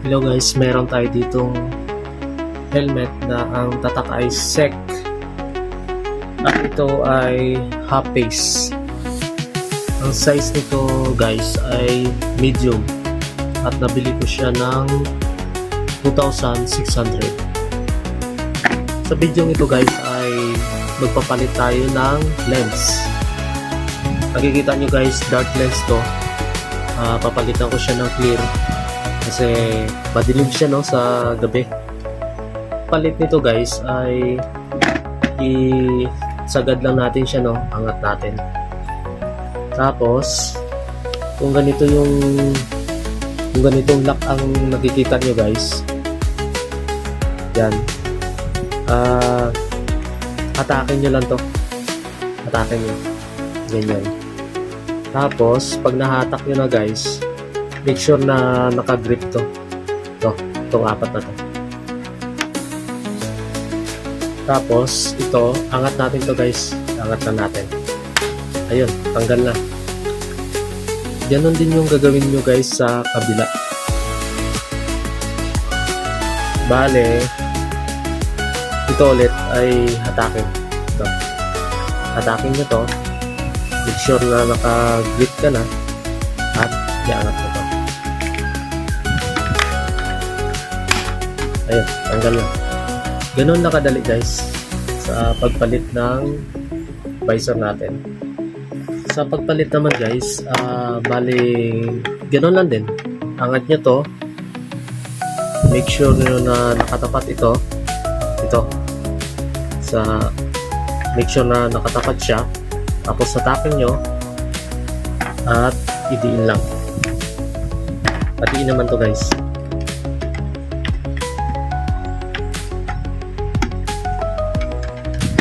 Hello guys, meron tayo ditong helmet na ang tatak ay SEC at ito ay half face. Ang size nito guys ay medium at nabili ko siya ng 2,600. Sa video ito guys ay magpapalit tayo ng lens. Nakikita nyo guys, dark lens to. Ah, papalitan ko siya ng clear kasi madilim siya no sa gabi. Palit nito guys ay isagad lang natin siya no angat natin. Tapos kung ganito yung kung ganitong lock ang nakikita nyo guys. Yan. Ah atakin nyo lang to. Atakin nyo ganyan. Tapos pag nahatak nyo na guys make sure na naka-grip to. To, itong apat na to. Tapos, ito, angat natin to guys. Angat na natin. Ayun, tanggal na. Ganon din yung gagawin nyo guys sa kabila. Bale, ito ulit ay hatakin. Ito. Hatakin nyo to. Make sure na naka-grip ka na. At iangat mo Ayun, tanggal na. Ganun na kadali guys sa pagpalit ng visor natin. Sa pagpalit naman guys, ah bali ganun lang din. Angat nyo to. Make sure nyo na nakatapat ito. Ito. Sa make sure na nakatapat siya. Tapos satakin nyo at idiin lang. Patiin naman to guys.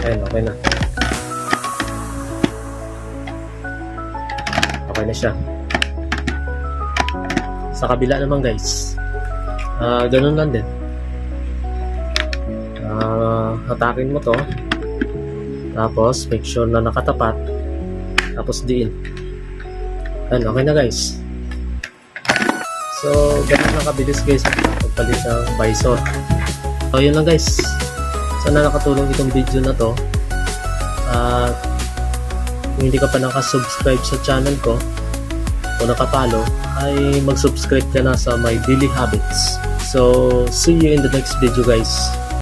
Ayan, okay na. Okay na siya. Sa kabila naman guys, ah ganun lang din. Ah, hatakin mo to. Tapos, make sure na nakatapat. Tapos, diin. Ayan, okay na guys. So, ganun lang kabilis guys pagpalit ng visor. So, yun lang guys. Sana nakatulong itong video na to. At kung hindi ka pa nakasubscribe sa channel ko o nakapalo, ay mag-subscribe ka na sa my daily habits. So, see you in the next video guys.